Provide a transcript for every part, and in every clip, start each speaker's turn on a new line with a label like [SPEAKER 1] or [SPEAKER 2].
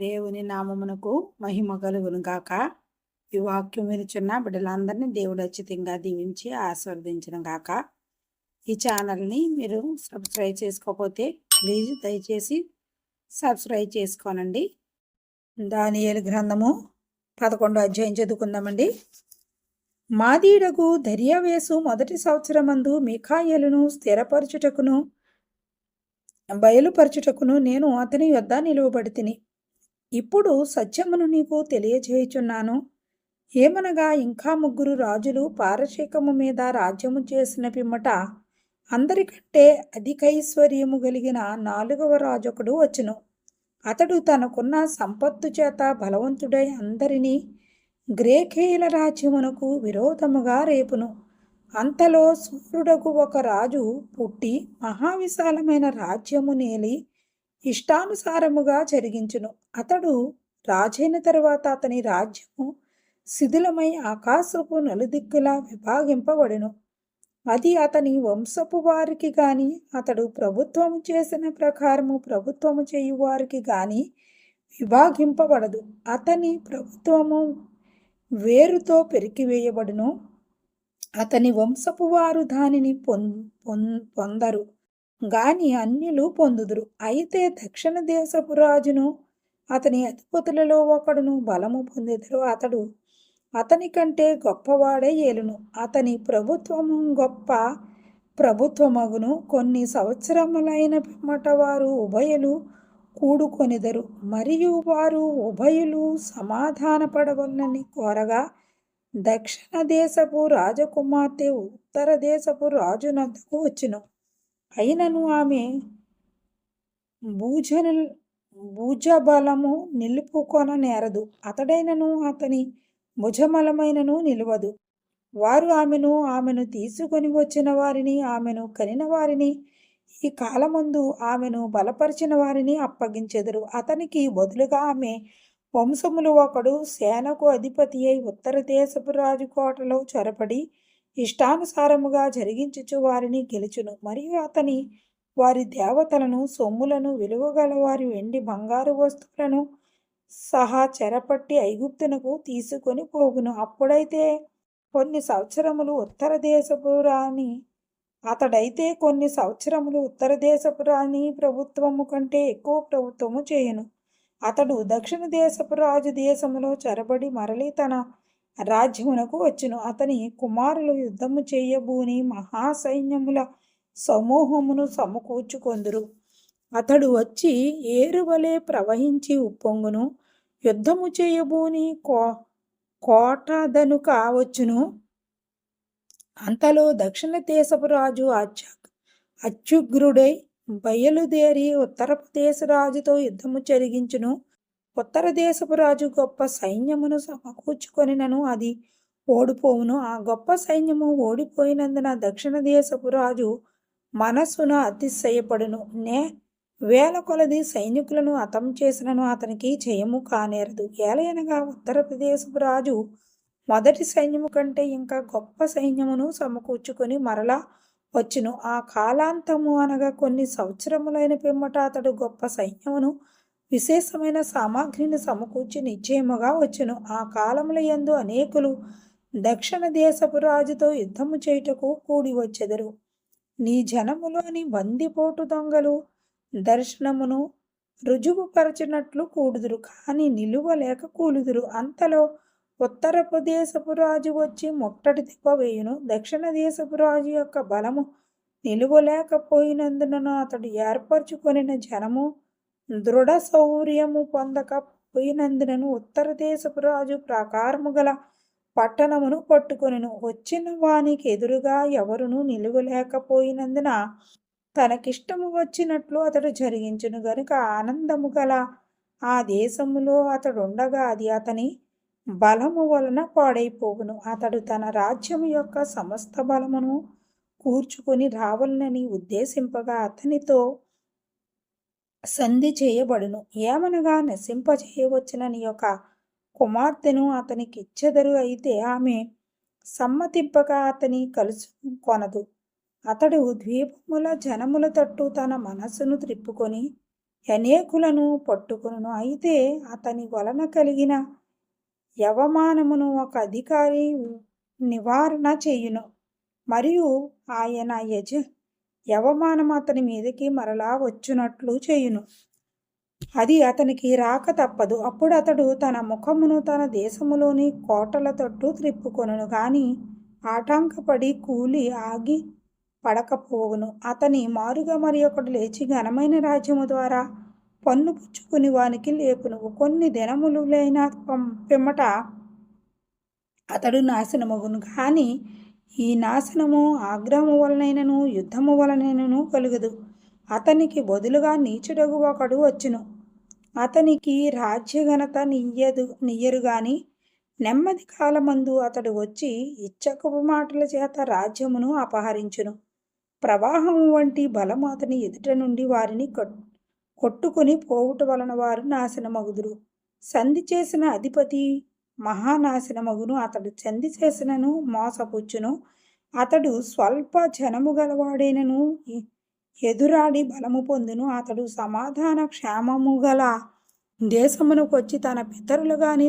[SPEAKER 1] దేవుని నామమునకు మహిమ కలుగును గాక. ఈ వాక్యం వినుచున్న బిడ్డలందరినీ దేవుడు అచ్చితంగా దీవించి ఆస్వాదించిన గాక. ఈ ఛానల్ని మీరు సబ్స్క్రైబ్ చేసుకోకపోతే ప్లీజ్ దయచేసి సబ్స్క్రైబ్ చేసుకోనండి. దానియలు గ్రంథము పదకొండు అధ్యాయం చదువుకుందామండి. మాదీడకు దర్యావేసు మొదటి సంవత్సరమందు మిఖాయలను స్థిరపరచుటకును బయలుపరచుటకును నేను అతని యొద్ద నిలువబడి తిని ఇప్పుడు సత్యమును నీకు తెలియజేయుచున్నాను. ఏమనగా ఇంకా ముగ్గురు రాజులు పారశీకము మీద రాజ్యము చేసిన పిమ్మట అందరికంటే అధికైశ్వర్యము కలిగిన నాలుగవ రాజొకడు వచ్చును. అతడు తనకున్న సంపత్తు చేత బలవంతుడై అందరినీ గ్రేకేయుల రాజ్యమునకు విరోధముగా రేపును. అంతలో సూర్యుడకు ఒక రాజు పుట్టి మహావిశాలమైన రాజ్యము నేలి ఇష్టానుసారముగా జరిగించును. అతడు రాజైన తర్వాత అతని రాజ్యము శిథిలమై ఆకాశపు నలుదిక్కులా విభాగింపబడెను. అది అతని వంశపు వారికి గాని అతడు ప్రభుత్వము చేసిన ప్రకారము ప్రభుత్వము చేయు వారికి గాని విభాగింపబడదు. అతని ప్రభుత్వము వేరుతో పెరికివేయబడును. అతని వంశపు వారు దానిని పొం పొందరు. గాని అన్యులు పొందుదురు. అయితే దక్షిణ దేశపు రాజును అతని అధిపతులలో ఒకడును బలము పొందెదరు. అతడు అతని కంటే గొప్పవాడే ఏలును. అతని ప్రభుత్వము గొప్ప ప్రభుత్వమగును. కొన్ని సంవత్సరములైన పిమ్మట వారు ఉభయలు కూడుకొనిదరు. మరియు వారు ఉభయులు సమాధానపడవలని కోరగా దక్షిణ దేశపు రాజకుమార్తె ఉత్తర దేశపు రాజునందుకు వచ్చును. అయినను ఆమె భూజను భుజబలము నిలుపుకొన నేరదు. అతడైనను అతని భుజమలమైనను నిలవదు. వారు ఆమెను ఆమెను తీసుకొని వచ్చిన వారిని ఆమెను కనిన వారిని ఈ కాలమందు ఆమెను బలపరిచిన వారిని అప్పగించెదరు. అతనికి బదులుగా ఆమె వంశములు ఒకడు సేనకు అధిపతి అయి ఉత్తర దేశపు రాజు కోటలో చొరపడి ఇష్టానుసారముగా జరిగించుచు వారిని గెలుచును. మరియు అతని వారి దేవతలను సొమ్ములను విలువగల వారి వెండి బంగారు వస్తువులను సహా చెరపట్టి ఐగుప్తునకు తీసుకొని పోగును అప్పుడైతే కొన్ని సంవత్సరములు ఉత్తర దేశపు రాణి అతడైతే కొన్ని సంవత్సరములు ఉత్తర దేశపు రాణి ప్రభుత్వము కంటే ఎక్కువ ప్రభుత్వము చేయను. అతడు దక్షిణ దేశపు రాజు దేశములో చెరబడి మరలి తన రాజ్యమునకు వచ్చును. అతని కుమారులు యుద్ధము చేయబూని మహాసైన్యముల సమూహమును సమకూర్చుకొందురు. అతడు వచ్చి ఏరువలే ప్రవహించి ఉప్పొంగును. యుద్ధము చేయబూని కో కోటదను కావచ్చును. అంతలో దక్షిణ దేశపు రాజు అత్య అత్యుగ్రుడై బయలుదేరి ఉత్తరప్రదేశ రాజుతో యుద్ధము జరిగించును. ఉత్తర దేశపు రాజు గొప్ప సైన్యమును సమకూర్చుకొనినను అది ఓడిపోవును. ఆ గొప్ప సైన్యము ఓడిపోయినందున దక్షిణ దేశపు రాజు మనస్సును అతిశయపడును. నే వేల కొలది సైనికులను అతం చేసినను అతనికి జయము కానేరదు. ఏలయనగా ఉత్తరప్రదేశపు రాజు మొదటి సైన్యము కంటే ఇంకా గొప్ప సైన్యమును సమకూర్చుకొని మరలా వచ్చును. ఆ కాలాంతము అనగా కొన్ని సంవత్సరములైన పిమ్మట అతడు గొప్ప సైన్యమును విశేషమైన సామాగ్రిని సమకూర్చి నిశ్చయముగా వచ్చును. ఆ కాలముల యందు అనేకులు దక్షిణ దేశపు రాజుతో యుద్ధము చేయుటకు కూడి వచ్చెదరు. నీ జనములోని బందిపోటు దొంగలు దర్శనమును రుజువుపరచినట్లు కూడుదురు కానీ నిలువలేక కూలుదురు. అంతలో ఉత్తర ప్రదేశపు రాజు వచ్చి ముట్టడి తిప్పవేయును దక్షిణ దేశపు రాజు యొక్క బలము నిలువలేకపోయినందున అతడు ఏర్పరచుకొనిన జనము దృఢ శౌర్యము పొందకపోయినందునను ఉత్తర దేశపు రాజు ప్రాకారము గల పట్టణమును పట్టుకొనిను. వచ్చిన వానికి ఎదురుగా ఎవరును నిలువలేకపోయినందున తనకిష్టము వచ్చినట్లు అతడు జరిగించును. గనుక ఆనందము గల ఆ దేశములో అతడుండగా అది అతని బలము వలన పాడైపోవును. అతడు తన రాజ్యము యొక్క సమస్త బలమును కూర్చుకొని రావాలని ఉద్దేశింపగా అతనితో సంధి చేయబడును. ఏమనగా నశింపచేయవచ్చునని యొక్క కుమార్తెను అతనికి ఇచ్చెదరు అయితే ఆమె సమ్మతిప్పక అతని కలుసు కొనదు. అతడు ద్వీపముల జనముల తట్టు తన మనస్సును త్రిప్పుకొని అనేకులను పట్టుకును అయితే అతని వలన కలిగిన యవమానమును ఒక అధికారి నివారణ చేయును. మరియు ఆయన యజ యవమానం అతని మీదకి మరలా వచ్చునట్లు చేయును. అది అతనికి రాక తప్పదు. అప్పుడు అతడు తన ముఖమును తన దేశములోని కోటల తట్టు త్రిప్పుకొనును. గాని ఆటంకపడి కూలి ఆగి పడకపోవును. అతని మారుగా మరి ఒకడు లేచి ఘనమైన రాజ్యము ద్వారా పన్ను పుచ్చుకుని వానికి లేపును. కొన్ని దినములు లేన పిమ్మట అతడు నాశనమగును. కానీ ఈ నాశనము ఆగ్రహము వలనైనను యుద్ధము వలనైనను కలుగదు. అతనికి బదులుగా నీచుడగు ఒకడు వచ్చును. అతనికి రాజ్యఘనత నియ్యదు నియ్యరు గాని నెమ్మది కాలమందు అతడు వచ్చి ఇచ్చకపు మాటల చేత రాజ్యమును అపహరించును. ప్రవాహము వంటి బలము అతని ఎదుట నుండి వారిని కొట్టుకుని పోవుట వలన వారు నాశనమగుదురు. సంధి చేసిన అధిపతి మహానాశనమగును. అతడు చంది చేసినను మోసపుచ్చును. అతడు స్వల్ప జనము గలవాడేనను ఎదురాడి బలము పొందును. అతడు సమాధాన క్షేమము గల దేశమునకు వచ్చి తన పితరులు గాని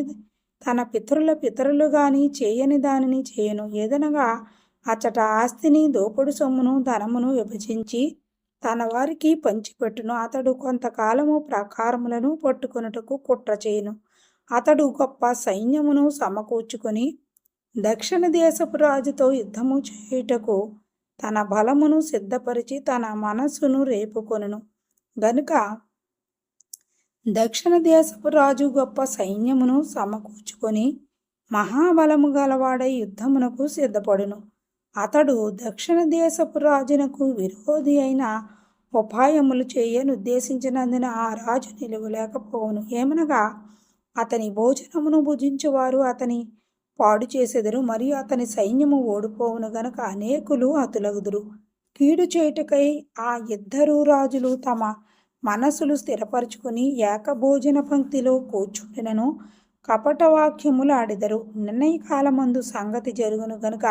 [SPEAKER 1] తన పితరుల పితరులు గాని చేయని దానిని చేయను. ఏదనగా అచ్చట ఆస్తిని దోపుడు సొమ్మును ధనమును విభజించి తన వారికి పంచిపెట్టును. అతడు కొంతకాలము ప్రకారములను పట్టుకొనుటకు కుట్ర చేయను. అతడు గొప్ప సైన్యమును సమకూర్చుకొని దక్షిణ దేశపు రాజుతో యుద్ధము చేయుటకు తన బలమును సిద్ధపరిచి తన మనస్సును రేపుకొనును. గనుక దక్షిణ దేశపు రాజు గొప్ప సైన్యమును సమకూర్చుకొని మహాబలము గలవాడై యుద్ధమునకు సిద్ధపడును. అతడు దక్షిణ దేశపు రాజునకు విరోధి అయిన ఉపాయములు చేయనుద్దేశించినందున ఆ రాజు నిలువలేకపోవును. ఏమనగా అతని భోజనమును భుజించువారు అతని పాడు చేసెదరు మరియు అతని సైన్యము ఓడిపోవును గనక అనేకులు అతులగుదురు. కీడు చేయుటకై ఆ ఇద్దరు రాజులు తమ మనసులు స్థిరపరుచుకుని ఏకభోజన పంక్తిలో కూర్చుండినను కపటవాక్యములు ఆడిదరు. నిర్ణయ కాలమందు సంగతి జరుగును గనుక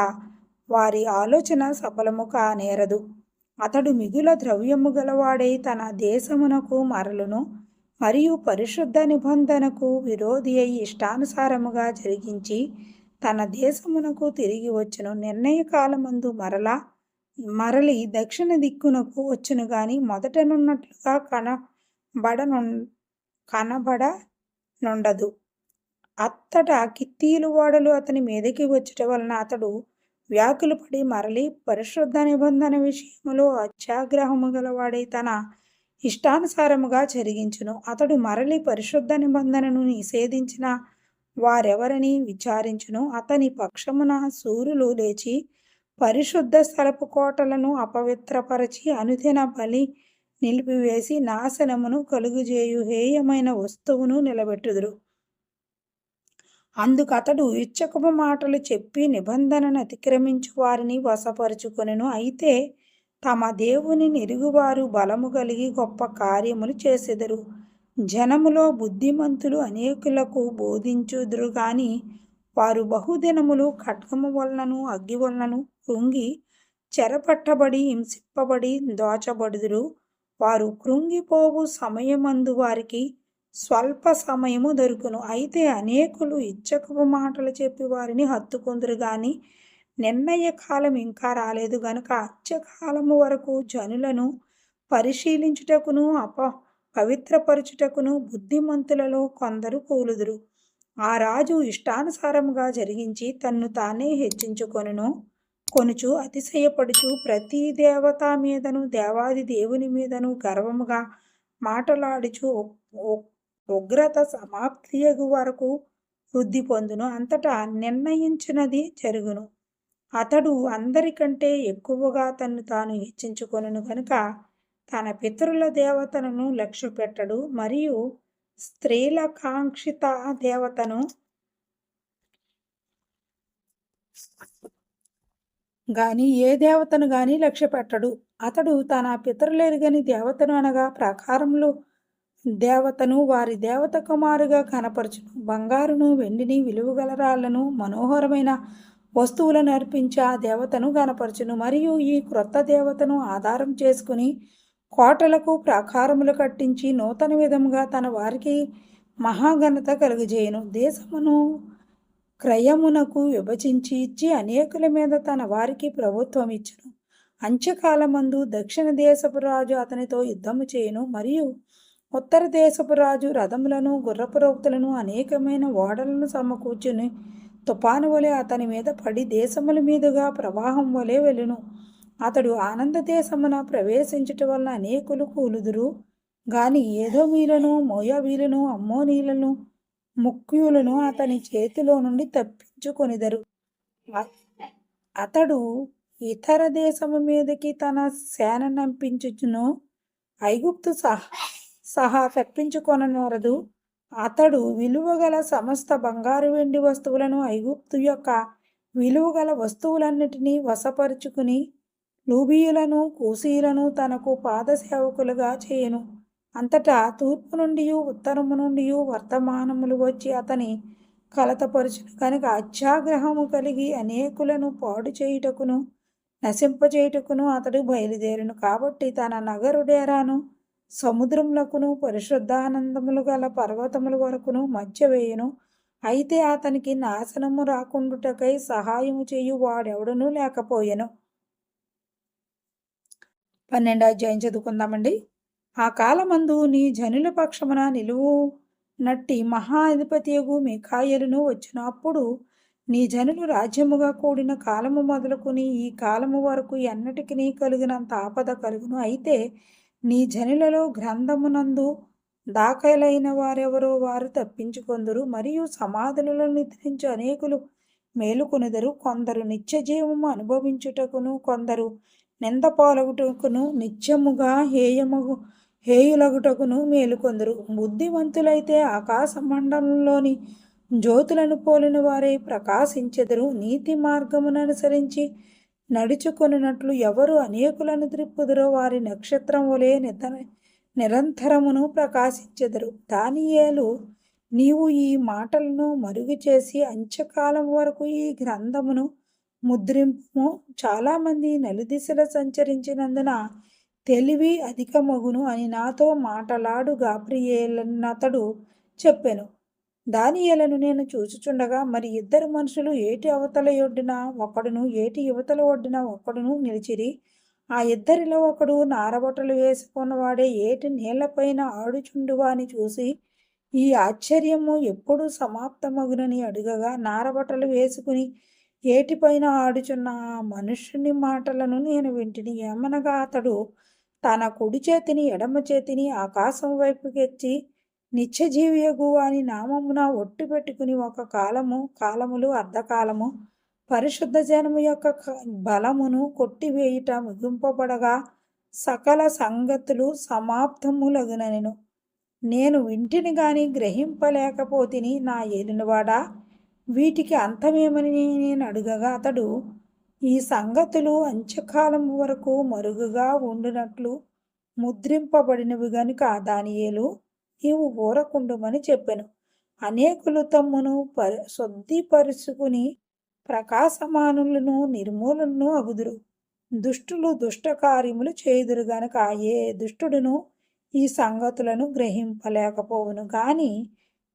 [SPEAKER 1] వారి ఆలోచన సఫలము కానేరదు. అతడు మిగుల ద్రవ్యము గలవాడై తన దేశమునకు మరలును. మరియు పరిశుద్ధ నిబంధనకు విరోధి అయి ఇష్టానుసారముగా జరిగించి తన దేశమునకు తిరిగి వచ్చును. నిర్ణయ కాలమందు మరలా మరలి దక్షిణ దిక్కునకు వచ్చును గాని మొదటనున్నట్లుగా కనబడను కనబడ నుండదు అత్తట కిత్తీలు వాడలు అతని మీదకి వచ్చట వలన అతడు వ్యాకులు పడి మరలి పరిశుద్ధ నిబంధన విషయములో అత్యాగ్రహము గలవాడై తన ఇష్టానుసారముగా జరిగించును. అతడు మరలి పరిశుద్ధ నిబంధనను నిషేధించిన వారెవరని విచారించును. అతని పక్షమున సూర్యులు లేచి పరిశుద్ధ స్థలపు కోటలను అపవిత్రపరచి అనుదిన బలి నిలిపివేసి నాశనమును కలుగుజేయు హేయమైన వస్తువును నిలబెట్టుదురు. అందుకతడు ఇచ్చకపు మాటలు చెప్పి నిబంధనను అతిక్రమించు వారిని వశపరుచుకొనెను. అయితే తమ దేవుని నెరుగువారు బలము కలిగి గొప్ప కార్యములు చేసెదరు. జనములో బుద్ధిమంతులు అనేకులకు బోధించుదురు గాని వారు బహుదినములు ఖడ్గము వలనను అగ్గి వలనను కృంగి చెరపట్టబడి హింసిప్పబడి దోచబడుదురు. వారు కృంగిపోవు సమయమందు వారికి స్వల్ప సమయము దొరుకును. అయితే అనేకులు ఇచ్చకపు మాటలు చెప్పి వారిని హత్తుకుందరు కానీ నిర్ణయ కాలం ఇంకా రాలేదు గనుక అత్యకాలము వరకు జనులను పరిశీలించుటకును అప పవిత్రపరచుటకును బుద్ధిమంతులలో కొందరు కూలుదురు ఆ రాజు ఇష్టానుసారముగా జరిగించి తన్ను తానే హెచ్చించుకొనును కొనుచు అతిశయపడుచు ప్రతి దేవత మీదను దేవాది దేవుని మీదను గర్వముగా మాటలాడుచు ఉగ్రత సమాప్తియగు వరకు వృద్ధి పొందును. అంతటా నిర్ణయించినది జరుగును. అతడు అందరికంటే ఎక్కువగా తను తాను హెచ్చించుకొనను గనుక తన పితరుల దేవతలను లక్ష్య పెట్టడు మరియు స్త్రీల కాంక్షిత దేవతను గాని ఏ దేవతను గాని లక్ష్య పెట్టడు. అతడు తన పితరులెరుగని దేవతను అనగా ప్రాకారంలో దేవతను వారి దేవత కుమారుగా కనపరచును. బంగారును వెండిని విలువగల రాళ్ళను మనోహరమైన వస్తువులను అర్పించి ఆ దేవతను గనపరచును మరియు ఈ క్రొత్త దేవతను ఆధారం చేసుకుని కోటలకు ప్రాకారములు కట్టించి నూతన విధముగా తన వారికి మహాఘనత కలుగజేయను. దేశమును క్రయమునకు విభజించి ఇచ్చి అనేకుల మీద తన వారికి ప్రభుత్వం ఇచ్చును. అంత్యకాలమందు దక్షిణ దేశపు రాజు అతనితో యుద్ధము చేయను. మరియు ఉత్తర దేశపు రాజు రథములను గుర్రపు రోక్తులను అనేకమైన ఓడలను సమకూర్చుని. తుపాను వలె అతని మీద పడి దేశముల మీదుగా ప్రవాహం వలె వెళ్ళును. అతడు ఆనంద దేశమున ప్రవేశించటం వలన అనేకులు కూలుదురు. గాని ఏదో మీలను మోయాబీలను అమ్మోనీలను ముఖ్యులను అతని చేతిలో నుండి తప్పించుకొనిదరు. అతడు ఇతర దేశము మీదకి తన సేన నంపించుచును. ఐగుప్తు సహా సహా తప్పించుకొననరదు అతడు విలువగల సమస్త బంగారు వెండి వస్తువులను ఐగుప్తు యొక్క విలువగల వస్తువులన్నిటినీ వశపరుచుకుని లూబీయులను కూసీలను తనకు పాదసేవకులుగా చేయను. అంతటా తూర్పు నుండి ఉత్తరము నుండి వర్తమానములు వచ్చి అతని కలతపరుచును. కనుక అత్యాగ్రహము కలిగి అనేకులను పాడు చేయుటకును నశింపచేయుటకును అతడు బయలుదేరును. కాబట్టి తన నగరు డేరాను సముద్రములకును పరిశుద్ధానందములు గల పర్వతముల వరకును మధ్య వేయను. అయితే అతనికి నాశనము రాకుండుటకై సహాయము చేయు వాడెవడనూ లేకపోయెను. పన్నెండు అధ్యాయం చదువుకుందామండి. ఆ కాలమందు నీ జనుల పక్షమున నిలువు నట్టి మహా అధిపతియగు మిఖాయలును వచ్చినప్పుడు నీ జనులు రాజ్యముగా కూడిన కాలము మొదలుకుని ఈ కాలము వరకు ఎన్నటికి కలిగినంత ఆపద కలుగును. అయితే నీ జనులలో గ్రంథమునందు దాఖలైన వారెవరో వారు తప్పించుకొందరు. మరియు సమాధులలో నిద్రించు అనేకులు మేలుకొనుదరు. కొందరు నిత్య జీవము అనుభవించుటకును కొందరు నింద పాలగుటకును నిత్యముగా హేయము హేయులగుటకును మేలుకొందరు. బుద్ధివంతులైతే ఆకాశ మండలంలోని జ్యోతులను పోలిన వారే ప్రకాశించెదరు. నీతి మార్గమును అనుసరించి నడుచుకొనున్నట్లు ఎవరు అనేకులను త్రిప్పుదురో వారి నక్షత్రం వలె నిత నిరంతరమును ప్రకాశించెదరు. దానియేలు నీవు ఈ మాటలను మరుగు చేసి అంత్యకాలం వరకు ఈ గ్రంథమును ముద్రింపు. చాలామంది నలుదిశల సంచరించినందున తెలివి అధికమగును అని నాతో మాటలాడు గాబ్రియేలన్నతడు చెప్పెను. దానియలను నేను చూచుచుండగా మరి ఇద్దరు మనుషులు ఏటి అవతల ఒడ్డున? ఒకడును ఏటి యువతల ఒడ్డున? ఒకడును నిలిచిరి. ఆ ఇద్దరిలో ఒకడు నారబట్టలు వేసుకున్నవాడే ఏటి నీళ్ళపైన ఆడుచుండువాని చూసి ఈ ఆశ్చర్యము ఎప్పుడు సమాప్తమగునని అడుగగా నారబట్టలు వేసుకుని ఏటిపైన ఆడుచున్న ఆ మనుష్యుని మాటలను నేను వింటిని. ఏమనగా అతడు తన కుడి చేతిని ఎడమ చేతిని ఆకాశం వైపుకెచ్చి నిత్యజీవియగు అని నామమున ఒట్టు పెట్టుకుని ఒక కాలము కాలములు అర్ధకాలము పరిశుద్ధ జనము యొక్క బలమును కొట్టివేయుట ముగింపబడగా సకల సంగతులు సమాప్తములగునెను నేను వింటిని గాని గ్రహింపలేకపోతిని నా ఏలినవాడా? వీటికి అంతమేమని నేను అడుగగా అతడు ఈ సంగతులు అంత్యకాలం వరకు మరుగుగా ఉండినట్లు ముద్రింపబడినవి గనుక దానియేలు నీవు ఊరకుండుమని చెప్పెను. అనేకులు తమ్మును పరి శుద్ధిపరుచుకుని ప్రకాశమానులను నిర్మూలను అగుదురు. దుష్టులు దుష్ట కార్యములు చేయుదురు గనక ఏ దుష్టుడును ఈ సంగతులను గ్రహింపలేకపోవును. గాని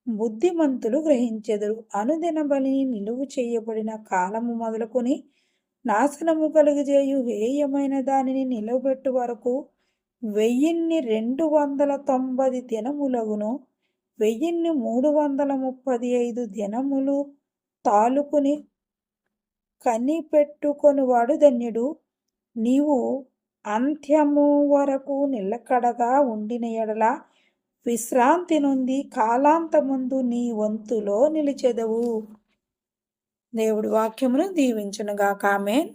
[SPEAKER 1] బుద్ధిమంతులు గ్రహించెదురు. అనుదిన బలిని నిలువు చేయబడిన కాలము మొదలుకొని నాశనము కలుగజేయు. హేయమైన దానిని నిలబెట్టు వరకు వెయ్యిన్ని రెండు వందల తొంభై దినములగును. వెయ్యిన్ని మూడు వందల ముప్పది ఐదు దినములు తాలుకుని కనిపెట్టుకొనివాడు ధన్యుడు. నీవు అంత్యము వరకు నిలకడగా ఉండిన ఎడల విశ్రాంతి నుండి కాలాంతముందు నీ వంతులో నిలిచెదవు. దేవుడి వాక్యమును దీవించునుగా కామెన్